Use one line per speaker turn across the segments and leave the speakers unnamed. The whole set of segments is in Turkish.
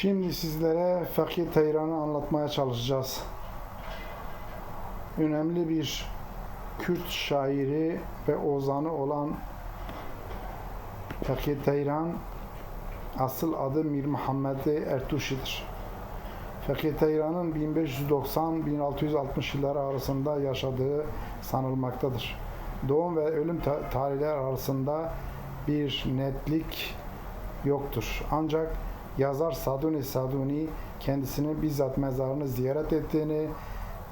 Şimdi sizlere Fakir Teyran'ı anlatmaya çalışacağız. Önemli bir Kürt şairi ve ozanı olan Fakir Teyran asıl adı Mir Muhammed Ertuşi'dir. Fakir Teyran'ın 1590-1660 yılları arasında yaşadığı sanılmaktadır. Doğum ve ölüm ta- tarihleri arasında bir netlik yoktur. Ancak yazar Saduni Saduni kendisinin bizzat mezarını ziyaret ettiğini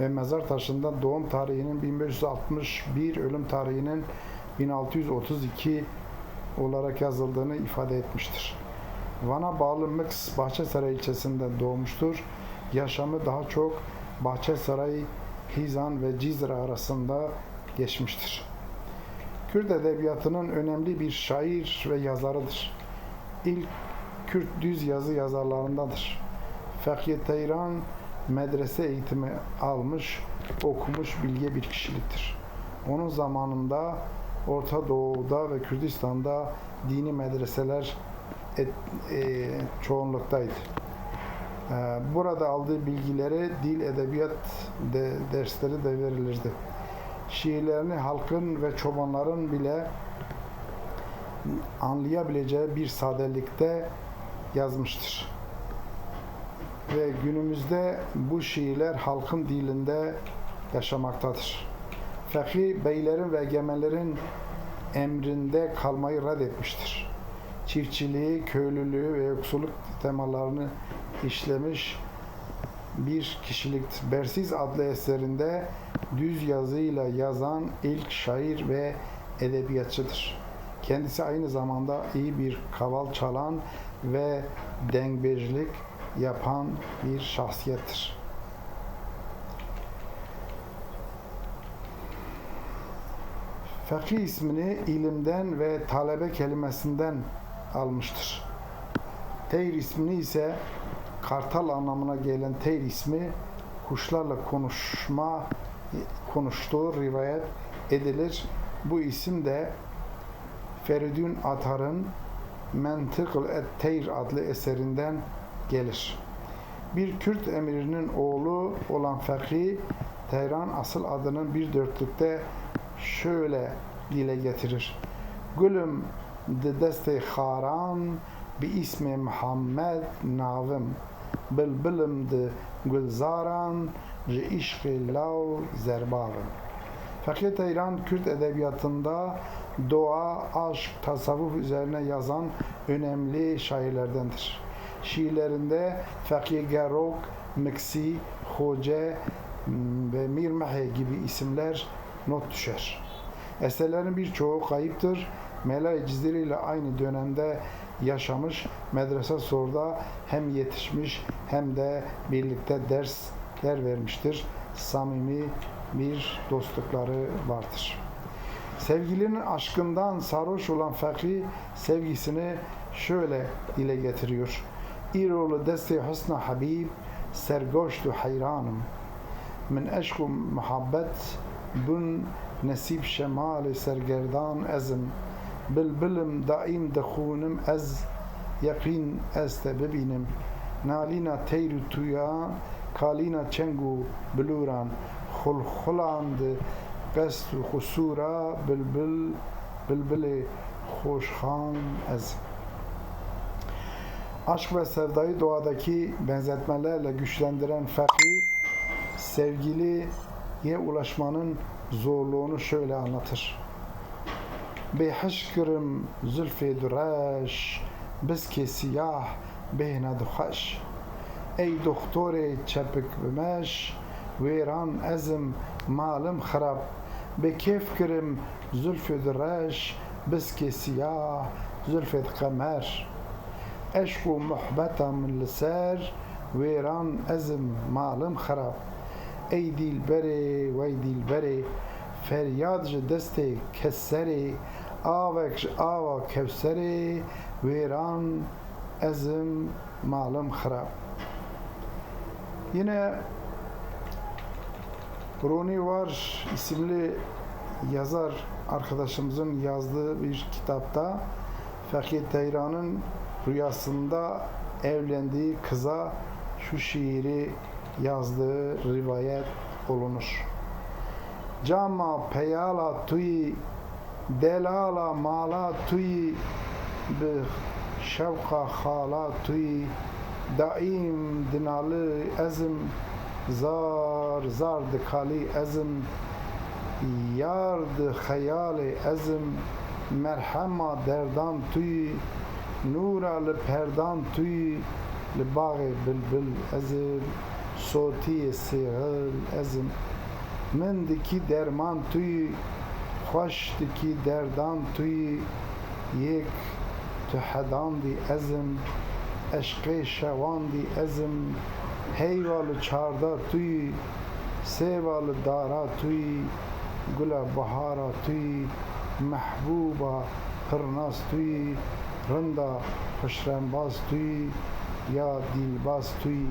ve mezar taşında doğum tarihinin 1561, ölüm tarihinin 1632 olarak yazıldığını ifade etmiştir. Van'a bağlı Mıks Bahçesaray ilçesinde doğmuştur. Yaşamı daha çok Bahçesaray, Hizan ve Cizre arasında geçmiştir. Kürt edebiyatının önemli bir şair ve yazarıdır. İlk Kürt düz yazı yazarlarındadır. Fakir Teyran medrese eğitimi almış, okumuş bilge bir kişiliktir. Onun zamanında Orta Doğu'da ve Kürdistan'da dini medreseler et, e, çoğunluktaydı. E, burada aldığı bilgileri dil, edebiyat de, dersleri de verilirdi. Şiirlerini halkın ve çobanların bile anlayabileceği bir sadelikte yazmıştır. Ve günümüzde bu şiirler halkın dilinde yaşamaktadır. Fakih beylerin ve egemenlerin emrinde kalmayı reddetmiştir. Çiftçiliği, köylülüğü ve yoksulluk temalarını işlemiş bir kişiliktir. Bersiz adlı eserinde düz yazıyla yazan ilk şair ve edebiyatçıdır. Kendisi aynı zamanda iyi bir kaval çalan ve dengbejlik yapan bir şahsiyettir. Fakih ismini ilimden ve talebe kelimesinden almıştır. Teyr ismini ise kartal anlamına gelen teyr ismi kuşlarla konuşma konuştuğu rivayet edilir. Bu isim de Feridun Atar'ın Mentıkıl et-Teyr adlı eserinden gelir. Bir Kürt emirinin oğlu olan Fakih Teyran asıl adının bir dörtlükte şöyle dile getirir. Gülüm de deste haran bi ismi Muhammed navim bülbülüm de gülzaran ji işqi lav zerbavim. Fakir Teyran Kürt edebiyatında doğa, aşk, tasavvuf üzerine yazan önemli şairlerdendir. Şiirlerinde Fakir Gerok, Miksi, Hoca ve Mir Mehe gibi isimler not düşer. Eserlerin birçoğu kayıptır. Melay Ciziri ile aynı dönemde yaşamış, medrese sorda hem yetişmiş hem de birlikte dersler vermiştir. Samimi bir dostlukları vardır. Sevgilinin aşkından sarhoş olan fakir sevgisini şöyle dile getiriyor. İroğlu deste husna habib sergoştu hayranım. Min eşku muhabbet bun nesib şemali sergerdan ezim. Bilbilim daim dehunim ez yakin ez de. Nalina teyru tuya kalina çengu bluran. Hulhulandı قصد و خسورا بلبل بلبل خوشخان ez. Aşk ve sevdayı doğadaki benzetmelerle güçlendiren Fakih, sevgiliye ulaşmanın zorluğunu şöyle anlatır. Behaşkırım zülfü duraş, biski siyah, behne duhaş. Ey doktore çepik bimeş, وێران ئەزم ماڵم خراپ بە کێف کرم زولفێ دڕەش بسکێ سیا زولفێت قەمەر ئەشک و محبەتە من لەسەر وێران ئەزم ماڵم خراپ ئەی دیلبەرێ وەی دیلبەرێ فەریاد ji destê keserê avek ji ava kevserê wêran ezim malım xirab. Yine Roni Var isimli yazar arkadaşımızın yazdığı bir kitapta Fakir Teyran'ın rüyasında evlendiği kıza şu şiiri yazdığı rivayet olunur. Cama peyala tuyi delala mala tuyi bi şevka hala tuyi daim dinalı ezim زار زار د کالی ازم یار د خیال ازم مرحما دردان توی نورا لپردان توی لباغ بلبل ازم صوتی سیغل ازم من دکی درمان توی خوش دکی دردان توی یک تو حدان دی ازم عشق شوان دی ازم heyvalı çarda tuy, sevalı dara tuy, gula bahara tuy, mehbuba pırnas tuy, rında hışrembaz tuy, ya dilbaz tuy,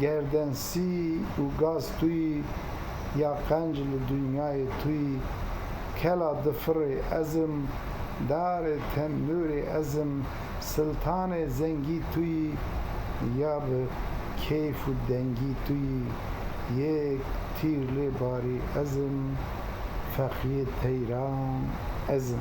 gerdensi ugaz tuy, ya kancılı dünyayı tuy, kela dıfırı ezim, dare temmürü ezim, sultane zengi tuy, ya bi keyfu dengi tuy yek tirli bari ezim fakir teyran ezim